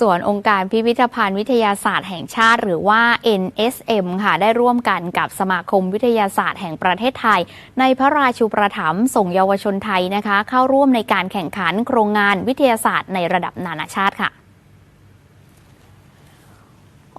ส่วนองค์การพิพิธภัณฑ์วิทยาศาสตร์แห่งชาติ หรือว่า NSM ค่ะได้ร่วมกันกับสมาคมวิทยาศาสตร์แห่งประเทศไทย ในพระราชูปถัมภ์ส่งเยาวชนไทยนะคะ เข้าร่วมในการแข่งขันโครงงานวิทยาศาสตร์ในระดับนานาชาติค่ะ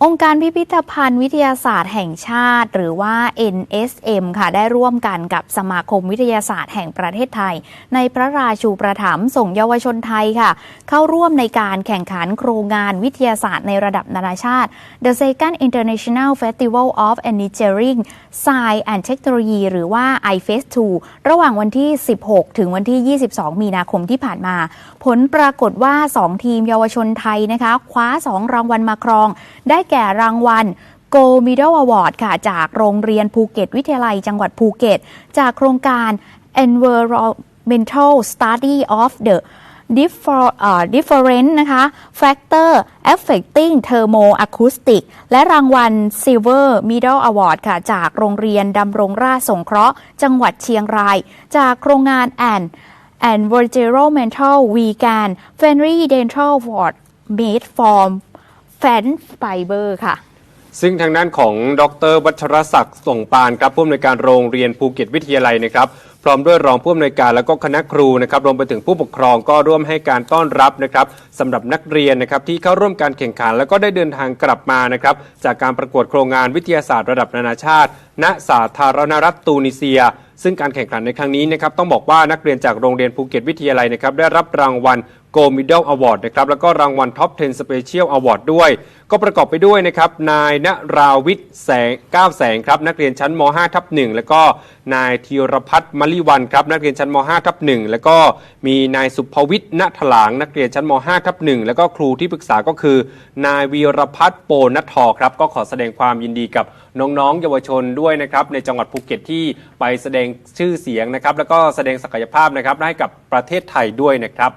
องค์การพิพิธภัณฑ์วิทยาศาสตร์แห่งชาติ หรือว่า NSM ค่ะได้ร่วมกันกับสมาคมวิทยาศาสตร์แห่งประเทศไทย ในพระราชูประถมส่งเยาวชนไทยค่ะ เข้าร่วมในการแข่งขันโครงงานวิทยาศาสตร์ในระดับนานาชาติ The Second International Festival of Engineering Science and Technology หรือว่า iFest 2ระหว่างวันที่ 16 ถึงวันที่ 22 มีนาคมที่ผ่านมา ผลปรากฏว่า 2 ทีมเยาวชนไทยนะคะคว้า 2 รางวัลมาครองได้แก่รางวัล Go Middle Award ค่ะ จากโรงเรียนภูเก็ต วิทยาลัยจังหวัดภูเก็ต จากโครงการ Environmental Study of the Differ, uh, Different นะคะ factor affecting thermoacoustic และรางวัล Silver Middle Award ค่ะ จากโรงเรียนดำรงราชสงเคราะห์ จังหวัดเชียงราย จากโครงงาน and and environmental vegan friendly dental word made from fan fiber ค่ะซึ่งทางด้านของดร วัชรศักดิ์ส่งปานครับผู้อำนวยการโรงเรียนภูเก็ตวิทยาลัยนะครับพร้อมด้วยรองผู้อำนวยการแล้วก็คณะครูนะครับรวมไปถึงผู้ปกครองก็ร่วมให้การต้อนรับนะครับสำหรับนักเรียนนะครับที่เข้าร่วมการแข่งขัน แล้วก็ได้เดินทางกลับมานะครับจากการประกวดโครงงานวิทยาศาสตร์ระดับนานาชาติ ณสาธารณรัฐตูนิเซียซึ่งการแข่งขันในครั้งนี้นะครับต้องบอกว่านักเรียนจากโรงเรียนภูเก็ตวิทยาลัยนะครับได้รับรางวัล Go Middle Award นะครับแล้วก็รางวัล Top 10 Special Award ด้วย ก็ประกอบไปด้วยนะครับนายณราวิทย์แสงก้าวแสงครับนักเรียนชั้นม 5 ทับ1แล้วก็นายธีรพัฒน์มลิวันครับนักเรียนชั้นม 5 ทับ1แล้วก็มีนายสุภวิทย์ณถลางนักเรียนชั้นม 5 ทับ1แล้วก็ครูที่ปรึกษาก็คือ นายวีรพัฒน์โปนัททอครับก็ขอแสดงความยินดีกับน้องๆ เยาวชนด้วยนะครับในจังหวัดภูเก็ตที่ไปแสดงชื่อเสียงนะครับแล้วก็แสดงศักยภาพนะครับให้กับประเทศไทยด้วยนะครับ